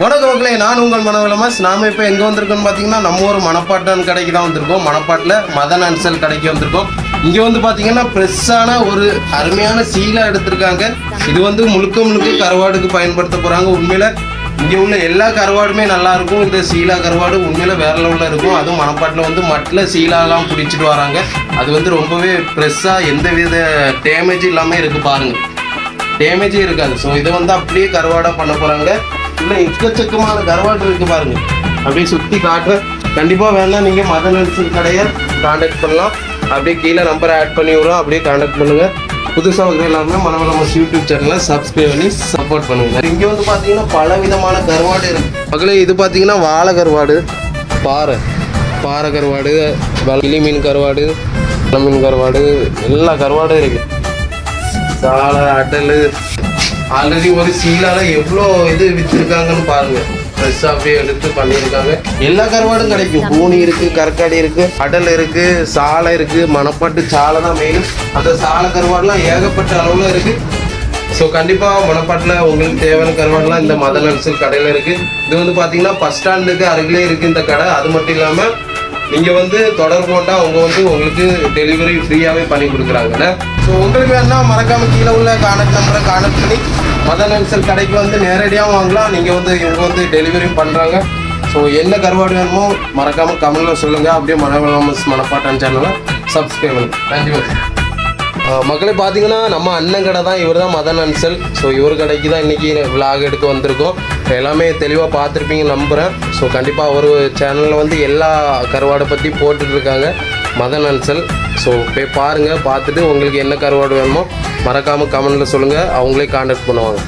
வணக்கம் மக்களே நான் உங்கள் மனவிலமாஸ் நாம இப்போ எங்கே வந்திருக்கோம்னு பார்த்தீங்கன்னா நம்ம ஒரு மணப்பாட்டன் கடைக்கு தான் வந்திருக்கோம். மணப்பாட்டில் மதன் அன்சல் கடைக்கு வந்திருக்கோம். இங்கே வந்து பார்த்தீங்கன்னா ஃப்ரெஷ்ஷான ஒரு அருமையான சீலா எடுத்திருக்காங்க. இது வந்து முழுக்க முழுக்க கருவாடுக்கு பயன்படுத்த போகிறாங்க உண்மையில் இங்கே உள்ள எல்லா கருவாடுமே நல்லா இருக்கும். இந்த சீலா கருவாடு உண்மையில வேற லெவலில் இருக்கும். அதுவும் மணப்பாட்டில் வந்து மட்டில் சீலாலாம் பிடிச்சிட்டு வராங்க. அது வந்து ரொம்பவே ஃப்ரெஷ்ஷாக எந்த வித டேமேஜும் இல்லாமல் இருக்குது பாருங்கள் டேமேஜே இருக்காது. ஸோ இதை வந்து அப்படியே கருவாடாக பண்ண போகிறாங்க இல்லை எக்கச்சக்கமான கருவாடு இருக்கு பாருங்க. அப்படியே சுற்றி காட்டுறேன் கண்டிப்பாக வேணா நீங்கள் மத நடிச்சல் கடையை காண்டாக்ட் பண்ணலாம். அப்படியே கீழே நம்பரை ஆட் பண்ணி விடுறோம். அப்படியே காண்டாக்ட் பண்ணுங்கள் புதுசாக வந்து எல்லாருமே மனவளமஸ் யூடியூப் சேனலை சப்ஸ்கிரைப் பண்ணி சப்போர்ட் பண்ணுங்கள் இங்கே வந்து பார்த்தீங்கன்னா பல விதமான கருவாடு இருக்குது மக்களே இது பார்த்தீங்கன்னா வாழை கருவாடு. பாறை. பாறை கருவாடு கிளி மீன் கருவாடு வெள்ளை மீன் கருவாடு எல்லா கருவாடும் இருக்குது சாலை அடல். ஆல்ரெடி ஒரு சீலால எவ்வளோ இது விற்றுருக்காங்கன்னு பாருங்க. ஃப்ரெஷ்ஷாக அப்படியே எடுத்து பண்ணியிருக்காங்க. எல்லா கருவாடும் கிடைக்கும். பூனி இருக்குது கற்காடி இருக்குது அடல் இருக்குது சாலை இருக்குது மணப்பாட்டு சாலை தான் மெயின் அந்த சாலை கருவாடெலாம் ஏகப்பட்ட அளவில் இருக்குது ஸோ கண்டிப்பாக மணப்பாட்டில் உங்களுக்கு தேவையான கருவாடுலாம் இந்த மத நல்சல் கடையில் இருக்குது இது வந்து பார்த்தீங்கன்னா பஸ் ஸ்டாண்டுக்கு அருகிலே இருக்குது இந்த கடை. அது மட்டும் இல்லாமல் நீங்கள் வந்து தொடர்பு கொண்டா அவங்க வந்து உங்களுக்கு டெலிவரி ஃப்ரீயாகவே பண்ணி கொடுக்குறாங்கண்ணே ஸோ உங்களுக்கு வேணா மறக்காம கீழே உள்ள கான்டாக்ட் நம்பரை கான்டாக்ட் பண்ணி மதன் அன்சல் கடைக்கு வந்து நேரடியாக வாங்கலாம். நீங்கள் வந்து இவங்க வந்து டெலிவரி பண்ணுறாங்க ஸோ என்ன கருவாடு வேணுமோ மறக்காமல் கமெண்டில் சொல்லுங்கள் அப்படியே மனவளமஸ் மனப்பாட்டன் சேனலை சப்ஸ்கிரைப் பண்ணுங்க. தேங்க்யூ மக்களே பார்த்தீங்கன்னா நம்ம அண்ணன் கடை தான் இவர் தான் மதன் அன்சல். ஸோ இவர் கடைக்கு தான் இன்றைக்கி விலாக் எடுக்க வந்திருக்கோம். எல்லாமே தெளிவாக பார்த்துருப்பீங்க நம்புகிறேன் ஸோ கண்டிப்பாக அவர் சேனலில் வந்து எல்லா கருவாடை பற்றி போட்டுட்ருக்காங்க மதன் அன்சல். ஸோ போய் பாருங்கள் பார்த்துட்டு உங்களுக்கு என்ன கருவாடு வேணுமோ மறக்காமல் கமெண்டில் சொல்லுங்கள் அவங்களே காண்டாக்ட் பண்ணுவாங்க.